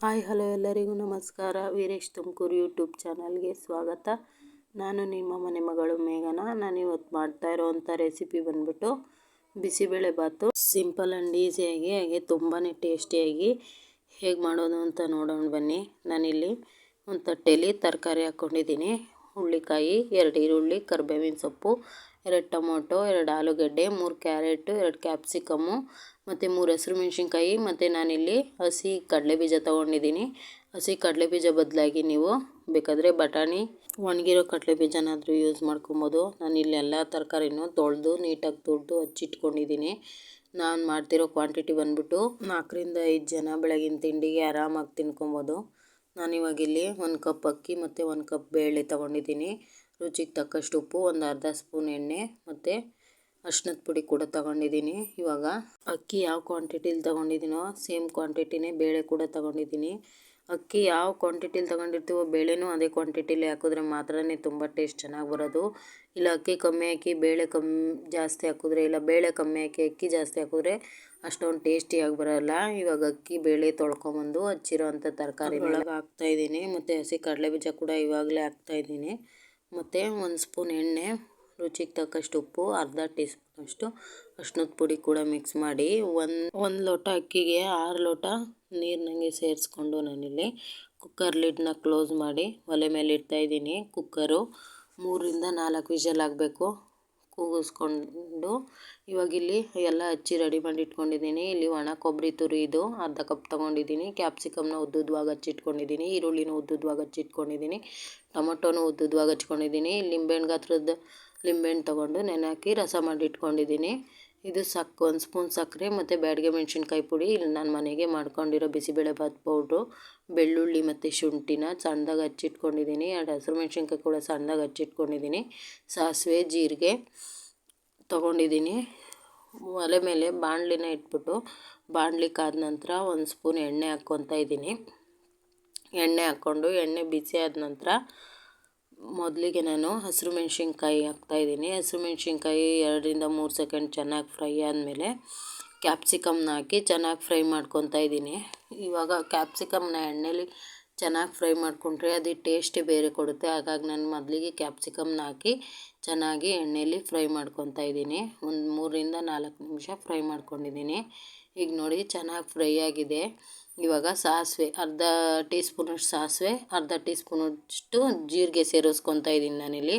Hi, hello ಎಲ್ಲರಿಗೂ ನಮಸ್ಕಾರ. Veeresh Tumakuru YouTube ಚಾನಲ್ಗೆ ಸ್ವಾಗತ. ನಾನು ನಿಮ್ಮ ಮನೆ ಮಗಳು ಮೇಘನ. ನಾನು ಇವತ್ತು ಮಾಡ್ತಾ ಇರೋವಂಥ ರೆಸಿಪಿ ಬಂದ್ಬಿಟ್ಟು ಬಿಸಿಬೇಳೆ ಬಾತು. ಸಿಂಪಲ್ ಆ್ಯಂಡ್ ಈಸಿಯಾಗಿ, ಹಾಗೆ ತುಂಬಾ ಟೇಸ್ಟಿಯಾಗಿ ಹೇಗೆ ಮಾಡೋದು ಅಂತ ನೋಡೋಣ ಬನ್ನಿ. ನಾನಿಲ್ಲಿ ಒಂದು ತಟ್ಟೆಯಲ್ಲಿ ತರಕಾರಿ ಹಾಕ್ಕೊಂಡಿದ್ದೀನಿ. ಹುಳ್ಳಿಕಾಯಿ ಎರಡು ಈರುಳ್ಳಿ, ಕರ್ಬೇವಿನ ಸೊಪ್ಪು, ಎರಡು ಟೊಮೊಟೊ, ಎರಡು ಆಲೂಗಡ್ಡೆ, ಮೂರು ಕ್ಯಾರೆಟು, ಎರಡು ಕ್ಯಾಪ್ಸಿಕಮ್ಮು ಮತ್ತು ಮೂರು ಹಸಿರು ಮೆಣಸಿನ್ಕಾಯಿ, ಮತ್ತು ನಾನಿಲ್ಲಿ ಹಸಿ ಕಡಲೆ ಬೀಜ ತೊಗೊಂಡಿದ್ದೀನಿ. ಹಸಿ ಕಡಲೆ ಬೀಜ ಬದಲಾಗಿ ನೀವು ಬೇಕಾದರೆ ಬಟಾಣಿ, ಒಣಗಿರೋ ಕಡಲೆ ಬೀಜನಾದರೂ ಯೂಸ್ ಮಾಡ್ಕೊಬೋದು. ನಾನಿಲ್ಲಿ ಎಲ್ಲ ತರಕಾರಿನೂ ತೊಳೆದು ನೀಟಾಗಿ ತುರಿದು ಹಚ್ಚಿಟ್ಕೊಂಡಿದ್ದೀನಿ. ನಾನು ಮಾಡ್ತಿರೋ ಕ್ವಾಂಟಿಟಿ ಬಂದುಬಿಟ್ಟು ನಾಲ್ಕರಿಂದ ಐದು ಜನ ಬೆಳಗಿನ ತಿಂಡಿಗೆ ಆರಾಮಾಗಿ ತಿನ್ಕೊಬೋದು. ನಾನಿವಾಗ ಇಲ್ಲಿ ಒಂದು ಕಪ್ ಅಕ್ಕಿ ಮತ್ತು ಒಂದು ಕಪ್ ಬೇಳೆ ತೊಗೊಂಡಿದ್ದೀನಿ. ರುಚಿಗೆ ತಕ್ಕಷ್ಟು ಉಪ್ಪು, ಒಂದು ಅರ್ಧ ಸ್ಪೂನ್ ಎಣ್ಣೆ ಮತ್ತು ಅರ್ಶಿನದ ಪುಡಿ ಕೂಡ ತಗೊಂಡಿದ್ದೀನಿ. ಇವಾಗ ಅಕ್ಕಿ ಯಾವ ಕ್ವಾಂಟಿಟಿಲಿ ತೊಗೊಂಡಿದ್ದೀನೋ ಸೇಮ್ ಕ್ವಾಂಟಿಟಿನೇ ಬೇಳೆ ಕೂಡ ತೊಗೊಂಡಿದ್ದೀನಿ. ಅಕ್ಕಿ ಯಾವ ಕ್ವಾಂಟಿಟಿಲಿ ತೊಗೊಂಡಿರ್ತೀವೋ ಬೇಳೆನೂ ಅದೇ ಕ್ವಾಂಟಿಟಿಲಿ ಹಾಕಿದ್ರೆ ಮಾತ್ರನೇ ತುಂಬ ಟೇಸ್ಟ್ ಚೆನ್ನಾಗಿ ಬರೋದು. ಇಲ್ಲ ಅಕ್ಕಿ ಕಮ್ಮಿ ಹಾಕಿ ಬೇಳೆ ಕಮ್ಮಿ ಜಾಸ್ತಿ ಹಾಕಿದ್ರೆ ಇಲ್ಲ ಬೇಳೆ ಕಮ್ಮಿ ಹಾಕಿ ಅಕ್ಕಿ ಜಾಸ್ತಿ ಹಾಕಿದ್ರೆ ಅಷ್ಟೊಂದು ಟೇಸ್ಟಿಯಾಗಿ ಬರೋಲ್ಲ. ಇವಾಗ ಅಕ್ಕಿ ಬೇಳೆ ತೊಳ್ಕೊಂಬಂದು ಹಚ್ಚಿರೋ ಅಂಥ ತರಕಾರಿ ಒಳಗೆ ಹಾಕ್ತಾಯಿದ್ದೀನಿ ಮತ್ತು ಹಸಿ ಕಡಲೆ ಬೀಜ ಕೂಡ ಇವಾಗಲೇ ಹಾಕ್ತಾಯಿದ್ದೀನಿ ಮತ್ತು ಒಂದು ಸ್ಪೂನ್ ಎಣ್ಣೆ ರುಚಿಗೆ ತಕ್ಕಷ್ಟು ಉಪ್ಪು, ಅರ್ಧ ಟೀ ಸ್ಪೂನಷ್ಟು ಅರ್ಶಿನದ ಪುಡಿ ಕೂಡ ಮಿಕ್ಸ್ ಮಾಡಿ. ಒಂದು ಒಂದು ಲೋಟ ಅಕ್ಕಿಗೆ ಆರು ಲೋಟ ನೀರಿನಂಗೆ ಸೇರಿಸ್ಕೊಂಡು ನಾನಿಲ್ಲಿ ಕುಕ್ಕರ್ ಲಿಡ್ನ ಕ್ಲೋಸ್ ಮಾಡಿ ಒಲೆ ಮೇಲೆ ಇಡ್ತಾಯಿದ್ದೀನಿ ಕುಕ್ಕರು ಮೂರಿಂದ ನಾಲ್ಕು ವಿಷಲ್ ಆಗಬೇಕು. ಕೂಗಿಸ್ಕೊಂಡು ಇವಾಗ ಇಲ್ಲಿ ಎಲ್ಲ ಹಚ್ಚಿ ರೆಡಿ ಮಾಡಿ ಇಟ್ಕೊಂಡಿದ್ದೀನಿ. ಇಲ್ಲಿ ಒಣ ಕೊಬ್ಬರಿ ತುರಿದು ಅರ್ಧ ಕಪ್ ತೊಗೊಂಡಿದ್ದೀನಿ. ಕ್ಯಾಪ್ಸಿಕಮ್ನ ಉದ್ದುದ್ವಾಗಿ ಹಚ್ಚಿಟ್ಕೊಂಡಿದ್ದೀನಿ. ಈರುಳ್ಳಿನ ಉದ್ದುದ್ವಾಗಿ ಹಚ್ಚಿಟ್ಕೊಂಡಿದ್ದೀನಿ. ಟೊಮೊಟೊನೂ ಉದ್ದುದ್ವಾಗಿ ಹಚ್ಕೊಂಡಿದ್ದೀನಿ. ಲಿಂಬೆಹಣ್ಣು ಗಾತ್ರದ ಲಿಂಬೆಹಣ್ಣು ತೊಗೊಂಡು ನೆನೆ ಹಾಕಿ ರಸ ಮಾಡಿ ಇಟ್ಕೊಂಡಿದ್ದೀನಿ. ಇದು ಸಕ್, ಒಂದು ಸ್ಪೂನ್ ಸಕ್ಕರೆ ಮತ್ತು ಬ್ಯಾಡಿಗೆ ಮೆಣಸಿನ್ಕಾಯಿ ಪುಡಿ ಇಲ್ಲಿ ನಾನು ಮನೆಗೆ ಮಾಡ್ಕೊಂಡಿರೋ ಬಿಸಿಬೇಳೆಭಾತ್ ಪೌಡ್ರು, ಬೆಳ್ಳುಳ್ಳಿ ಮತ್ತು ಶುಂಠಿನ ಸಣ್ಣದಾಗಿ ಹಚ್ಚಿಟ್ಕೊಂಡಿದ್ದೀನಿ. ಎರಡು ಹಸಿರು ಮೆಣಸಿನ್ಕಾಯಿ ಕೂಡ ಸಣ್ಣದಾಗಿ ಹಚ್ಚಿಟ್ಕೊಂಡಿದ್ದೀನಿ. ಸಾಸಿವೆ, ಜೀರಿಗೆ ತೊಗೊಂಡಿದ್ದೀನಿ. ಒಲೆ ಮೇಲೆ ಬಾಣಲಿನ ಇಟ್ಬಿಟ್ಟು ಬಾಣಲಿ ಕಾದ ನಂತರ ಒಂದು ಸ್ಪೂನ್ ಎಣ್ಣೆ ಹಾಕ್ಕೊತಾ ಇದ್ದೀನಿ. ಎಣ್ಣೆ ಹಾಕ್ಕೊಂಡು ಎಣ್ಣೆ ಬಿಸಿ ಆದ ನಂತರ ಮೊದಲಿಗೆ ನಾನು ಹಸಿರು ಮೆಣಸಿನ್ಕಾಯಿ ಹಾಕ್ತಾಯಿದ್ದೀನಿ ಹಸಿರು ಮೆಣಸಿನ್ಕಾಯಿ ಎರಡರಿಂದ ಮೂರು ಸೆಕೆಂಡ್ ಚೆನ್ನಾಗಿ ಫ್ರೈ ಆದಮೇಲೆ ಕ್ಯಾಪ್ಸಿಕಮ್ನ ಹಾಕಿ ಚೆನ್ನಾಗಿ ಫ್ರೈ ಮಾಡ್ಕೊತಾ ಇದ್ದೀನಿ. ಇವಾಗ ಕ್ಯಾಪ್ಸಿಕಮ್ನ ಎಣ್ಣೆಲಿ ಚೆನ್ನಾಗಿ ಫ್ರೈ ಮಾಡಿಕೊಂಡ್ರೆ ಅದು ಟೇಸ್ಟೇ ಬೇರೆ ಕೊಡುತ್ತೆ. ಹಾಗಾಗಿ ನಾನು ಮೊದಲಿಗೆ ಕ್ಯಾಪ್ಸಿಕಮ್ನ ಹಾಕಿ ಚೆನ್ನಾಗಿ ಎಣ್ಣೆಯಲ್ಲಿ ಫ್ರೈ ಮಾಡ್ಕೊತಾ ಇದ್ದೀನಿ. ಒಂದು ಮೂರರಿಂದ ನಾಲ್ಕು ನಿಮಿಷ ಫ್ರೈ ಮಾಡ್ಕೊಂಡಿದ್ದೀನಿ. ಈಗ ನೋಡಿ ಚೆನ್ನಾಗಿ ಫ್ರೈ ಆಗಿದೆ. ಇವಾಗ ಸಾಸಿವೆ, ಅರ್ಧ ಟೀ ಸ್ಪೂನಷ್ಟು ಸಾಸಿವೆ, ಅರ್ಧ ಟೀ ಸ್ಪೂನಷ್ಟು ಜೀರಿಗೆ ಸೇರಿಸ್ಕೊತಾ ಇದ್ದೀನಿ ನಾನಿಲ್ಲಿ.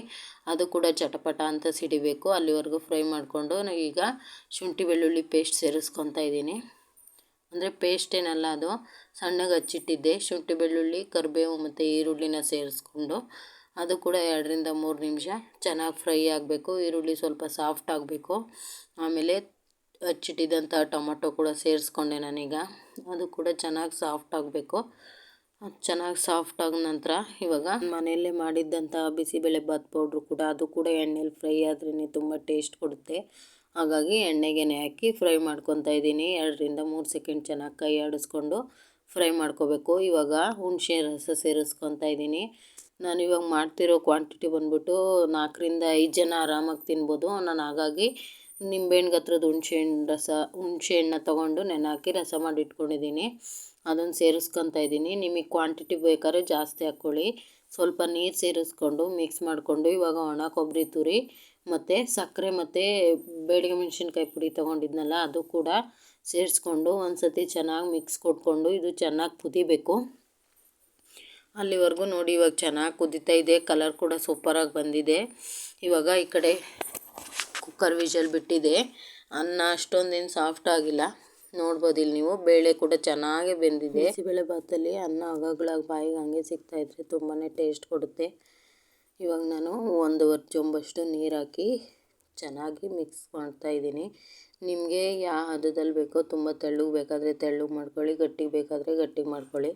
ಅದು ಕೂಡ ಚಟಪಟ ಅಂತ ಸಿಡಿಬೇಕು. ಅಲ್ಲಿವರೆಗೂ ಫ್ರೈ ಮಾಡಿಕೊಂಡು ಈಗ ಶುಂಠಿ ಬೆಳ್ಳುಳ್ಳಿ ಪೇಸ್ಟ್ ಸೇರಿಸ್ಕೊತಾ ಇದ್ದೀನಿ. ಅಂದರೆ ಪೇಸ್ಟ್ ಏನಲ್ಲ ಅದು, ಸಣ್ಣಗೆ ಹಚ್ಚಿಟ್ಟಿದ್ದೆ. ಶುಂಠಿ ಬೆಳ್ಳುಳ್ಳಿ, ಕರಿಬೇವು ಮತ್ತು ಈರುಳ್ಳಿನ ಸೇರಿಸ್ಕೊಂಡು ಅದು ಕೂಡ ಎರಡರಿಂದ ಮೂರು ನಿಮಿಷ ಚೆನ್ನಾಗಿ ಫ್ರೈ ಆಗಬೇಕು. ಈರುಳ್ಳಿ ಸ್ವಲ್ಪ ಸಾಫ್ಟ್ ಆಗಬೇಕು. ಆಮೇಲೆ ಹಚ್ಚಿಟ್ಟಿದ್ದಂಥ ಟೊಮೊಟೊ ಕೂಡ ಸೇರಿಸ್ಕೊಂಡೆ ನಾನೀಗ. ಅದು ಕೂಡ ಚೆನ್ನಾಗಿ ಸಾಫ್ಟ್ ಆಗಬೇಕು. ಚೆನ್ನಾಗಿ ಸಾಫ್ಟ್ ಆದ ನಂತರ ಇವಾಗ ಮನೆಯಲ್ಲೇ ಮಾಡಿದ್ದಂಥ ಬಿಸಿಬೇಳೆ ಬಾತ್ ಪೌಡ್ರು ಕೂಡ, ಅದು ಕೂಡ ಎಣ್ಣೆಲಿ ಫ್ರೈ ಆದ್ರೇ ತುಂಬ ಟೇಸ್ಟ್ ಕೊಡುತ್ತೆ. ಹಾಗಾಗಿ ಎಣ್ಣೆಗೆ ಹಾಕಿ ಫ್ರೈ ಮಾಡ್ಕೊತಾ ಇದ್ದೀನಿ. ಎರಡರಿಂದ ಮೂರು ಸೆಕೆಂಡ್ ಚೆನ್ನಾಗಿ ಕೈ ಆಡಿಸ್ಕೊಂಡು ಫ್ರೈ ಮಾಡ್ಕೋಬೇಕು. ಇವಾಗ ಹುಣಸೆ ರಸ ಸೇರಿಸ್ಕೊತಾ ಇದ್ದೀನಿ. ನಾನು ಇವಾಗ ಮಾಡ್ತಿರೋ ಕ್ವಾಂಟಿಟಿ ಬಂದ್ಬಿಟ್ಟು ನಾಲ್ಕರಿಂದ ಐದು ಜನ ಆರಾಮಾಗಿ ತಿನ್ಬೋದು. ನಾನು ಹಾಗಾಗಿ ನಿಂಬೆಹಣ್ಣು ಗಾತ್ರದ ಹುಣ್ಸೆಹಣ್ಣು ರಸ ಹುಣ್ಸೆಹಣ್ಣ ತೊಗೊಂಡು ನೆನೆ ಹಾಕಿ ರಸ ಮಾಡಿ ಇಟ್ಕೊಂಡಿದ್ದೀನಿ. ಅದನ್ನು ಸೇರಿಸ್ಕೊತಾ ಇದ್ದೀನಿ. ನಿಮಗೆ ಕ್ವಾಂಟಿಟಿ ಬೇಕಾದ್ರೆ ಜಾಸ್ತಿ ಹಾಕ್ಕೊಳ್ಳಿ ಸ್ವಲ್ಪ ನೀರು ಸೇರಿಸ್ಕೊಂಡು ಮಿಕ್ಸ್ ಮಾಡಿಕೊಂಡು ಇವಾಗ ಒಣ ಕೊಬ್ಬರಿ ತುರಿ ಮತ್ತು ಸಕ್ಕರೆ ಮತ್ತು ಬೇಡಿಗೆ ಮೆಣಸಿನ್ಕಾಯಿ ಪುಡಿ ತೊಗೊಂಡಿದ್ನಲ್ಲ, ಅದು ಕೂಡ ಸೇರಿಸ್ಕೊಂಡು ಒಂದು ಸತಿ ಚೆನ್ನಾಗಿ ಮಿಕ್ಸ್ ಕೊಟ್ಕೊಂಡು ಇದು ಚೆನ್ನಾಗಿ ಕುದಿಬೇಕು. ಅಲ್ಲಿವರೆಗೂ ನೋಡಿ ಇವಾಗ ಚೆನ್ನಾಗಿ ಕುದಿತಾ ಇದೆ ಕಲರ್ ಕೂಡ ಸೂಪರಾಗಿ ಬಂದಿದೆ. ಇವಾಗ ಈ ಕಡೆ ಕುಕ್ಕರ್ ವಿಷಲ್ ಬಿಟ್ಟಿದೆ. ಅನ್ನ ಅಷ್ಟೊಂದೇನು ಸಾಫ್ಟ್ ಆಗಿಲ್ಲ. ನೋಡ್ಬೋದು ಇಲ್ಲಿ ನೀವು. ಬೇಳೆ ಕೂಡ ಚೆನ್ನಾಗಿ ಬೆಂದಿದೆ. ಬೇಳೆ ಬಾತಲ್ಲಿ ಅನ್ನ ಅಗಗಳಾಗಿ ಬಾಯಿಗೆ ಹಂಗೆ ಸಿಗ್ತಾ ಇದ್ರೆ ತುಂಬಾ ಟೇಸ್ಟ್ ಕೊಡುತ್ತೆ. ಇವಾಗ ನಾನು ಒಂದೂವರೆ ಚೊಂಬಷ್ಟು ನೀರು ಹಾಕಿ ಚೆನ್ನಾಗಿ ಮಿಕ್ಸ್ ಮಾಡ್ತಾ ಇದ್ದೀನಿ. ನಿಮಗೆ ಯಾವ ಹದದಲ್ಲಿ ಬೇಕೋ ತುಂಬ ತೆಳ್ಳಗೆ ಬೇಕಾದರೆ ತೆಳ್ಳಗೆ ಮಾಡ್ಕೊಳ್ಳಿ, ಗಟ್ಟಿಗೆ ಬೇಕಾದರೆ ಗಟ್ಟಿಗೆ ಮಾಡ್ಕೊಳ್ಳಿ.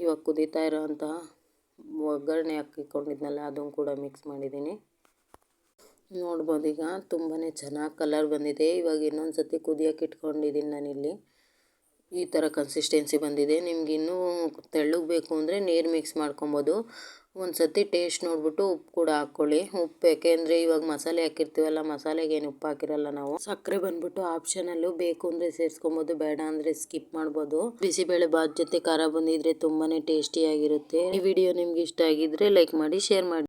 ಇವಾಗ ಕುದೀತಾ ಇರೋವಂತಹ ಒಗ್ಗರಣೆ ಹಾಕಿಕೊಂಡಿದ್ನಲ್ಲ, ಅದನ್ನು ಕೂಡ ಮಿಕ್ಸ್ ಮಾಡಿದ್ದೀನಿ. ನೋಡ್ಬೋದು. ಈಗ ತುಂಬಾ ಚೆನ್ನಾಗಿ ಕಲರ್ ಬಂದಿದೆ. ಇವಾಗ ಇನ್ನೊಂದು ಸತಿ ಕುದಿಯೋಕೆ ಇಟ್ಕೊಂಡಿದ್ದೀನಿ ನಾನಿಲ್ಲಿ. ಈ ಥರ ಕನ್ಸಿಸ್ಟೆನ್ಸಿ ಬಂದಿದೆ. ನಿಮ್ಗೆ ಇನ್ನೂ ತೆಳ್ಳಗೆ ಬೇಕು ಅಂದರೆ ನೀರು ಮಿಕ್ಸ್ ಮಾಡ್ಕೊಬೋದು. ಒಂದು ಸತಿ ಟೇಸ್ಟ್ ನೋಡಿಬಿಟ್ಟು ಉಪ್ಪು ಕೂಡ ಹಾಕ್ಕೊಳ್ಳಿ. ಉಪ್ಪು ಯಾಕೆಂದರೆ ಇವಾಗ ಮಸಾಲೆ ಹಾಕಿರ್ತೀವಲ್ಲ, ಮಸಾಲೆಗೆ ಏನು ಉಪ್ಪು ಹಾಕಿರಲ್ಲ ನಾವು. ಸಕ್ಕರೆ ಬಂದ್ಬಿಟ್ಟು ಆಪ್ಷನಲ್ಲು ಬೇಕು ಅಂದರೆ ಸೇರಿಸ್ಕೊಬೋದು. ಬೇಡ ಅಂದರೆ ಸ್ಕಿಪ್ ಮಾಡ್ಬೋದು. ಬಿಸಿಬೇಳೆ ಬಾತ್ ಜೊತೆ ಖಾರ ಬಂದಿದ್ರೆ ತುಂಬಾ ಟೇಸ್ಟಿಯಾಗಿರುತ್ತೆ ಈ ವಿಡಿಯೋ ನಿಮ್ಗೆ ಇಷ್ಟ ಆಗಿದ್ರೆ ಲೈಕ್ ಮಾಡಿ ಶೇರ್ ಮಾಡಿ.